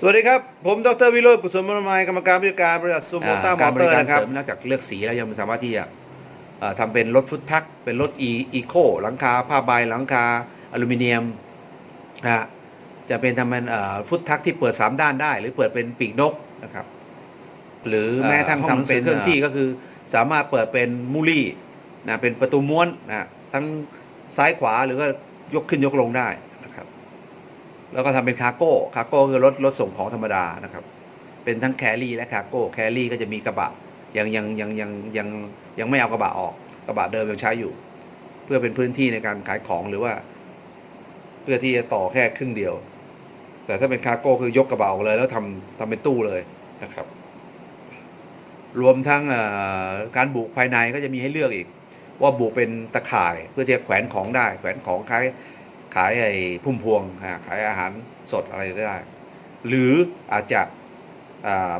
สวัสดีครับ ผมดรวิโรจน์กุศลมรมัยกรรมการผู้จัดการบริษัทซูโมต้ามอการบเตอริร์การนะคเสรับริมนอกจากเลือกสีแล้วยังสามารถที่จะเอ่อทำเป็นรถฟุตทัก เป็นรถอีอีโคหลังคาผ้าใบหลังคาอลูมิเนียมนะฮะจะเป็นทำเป็นเอ่อฟุตทักที่เปิดสามด้านได้ หรือเปิดเป็นปีกนกนะครับ หรือแม้ทั้งห้องหนังทำเป็นสือเครื่องที่ก็คือ สามารถเปิดเป็นมูลี่นะเป็นประตูม้วนนะทั้งซ้ายขวาหรือว่ายกขึ้นยกลงได้นะครับ แล้วก็ทำเป็นคาร์โก้คาร์โก้คือรถรถส่งของธรรมดานะครับ เป็นทั้งแครี่และคาร์โก้แครี่ก็จะมีกระบะยังยังยังยังยังยังไม่เอากระบะออก กระบะเดิมยังใช้อยู่ เพื่อเป็นพื้นที่ในการขายของหรือว่า เพื่อที่จะต่อแค่ครึ่งเดียว แต่ถ้าเป็นคาร์โก้คือยกกระบะออกเลย แล้วทำทำเป็นตู้เลยนะครับ รวมทั้งการบุกภายในก็จะมีให้เลือกอีก ว่าบุกเป็นตะข่ายเพื่อจะแขวนของได้ แขวนของขาย ขายไอ้พุ่มพวงขายอาหารสดอะไรได้ หรืออาจจะ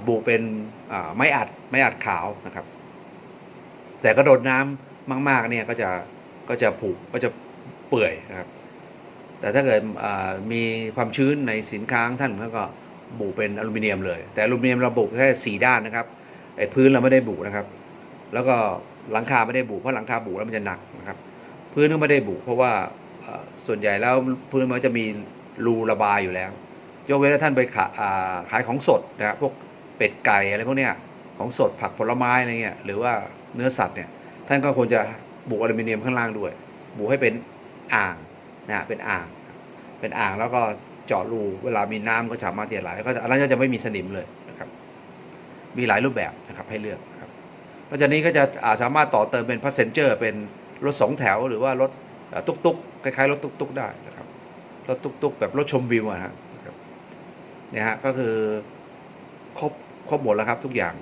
บุเป็นไม้อัดไม้อัดขาวนะครับ แต่ก็โดนน้ำมาก ๆ เนี่ยก็จะก็จะผุก็จะเปื่อยนะครับ แต่ถ้าเกิดมีความชื้นในสินค้าท่านก็บุเป็นอลูมิเนียมเลย แต่อลูมิเนียมเราบุแค่สีด้านนะครับไอ้พื้นเราไม่ได้บุนะครับ แล้วก็หลังคาไม่ได้บุเพราะหลังคาบุแล้วมันจะหนักนะครับ พื้นก็ไม่ได้บุเพราะว่า ส่วนใหญ่แล้วพื้นมันจะมีรูระบายอยู่แล้ว ยกเว้นว่าท่านไปขาขายของสดนะครับพวกเป็ดไก่อะไรพวกเนี้ยของสดผักผลไม้อะไรเงี้ยหรือว่าเนื้อสัตว์เนี่ยท่านก็ควรจะบุอลูมิเนียมข้างล่างด้วย บุให้เป็นอ่างนะฮะเป็นอ่าง เป็นอ่างแล้วก็เจาะรูเวลามีน้ำก็สามารถที่จะไหลก็จะอันนั้นก็จะไม่มีสนิมเลยนะครับ มีหลายรูปแบบนะครับให้เลือกนะครับนอกจากนี้ก็จะาสามารถต่อเติมเป็นพาสเซนเจอร์เป็นรถสองแถวหรือว่ารถ ตุกตุ๊กๆคล้ายๆรถตุ๊กๆได้นะครับรถตุ๊กๆแบบรถชมวิวอะฮะนะครับเนี่ยฮะก็คือครบครบหมดแล้วครับทุกอย่าง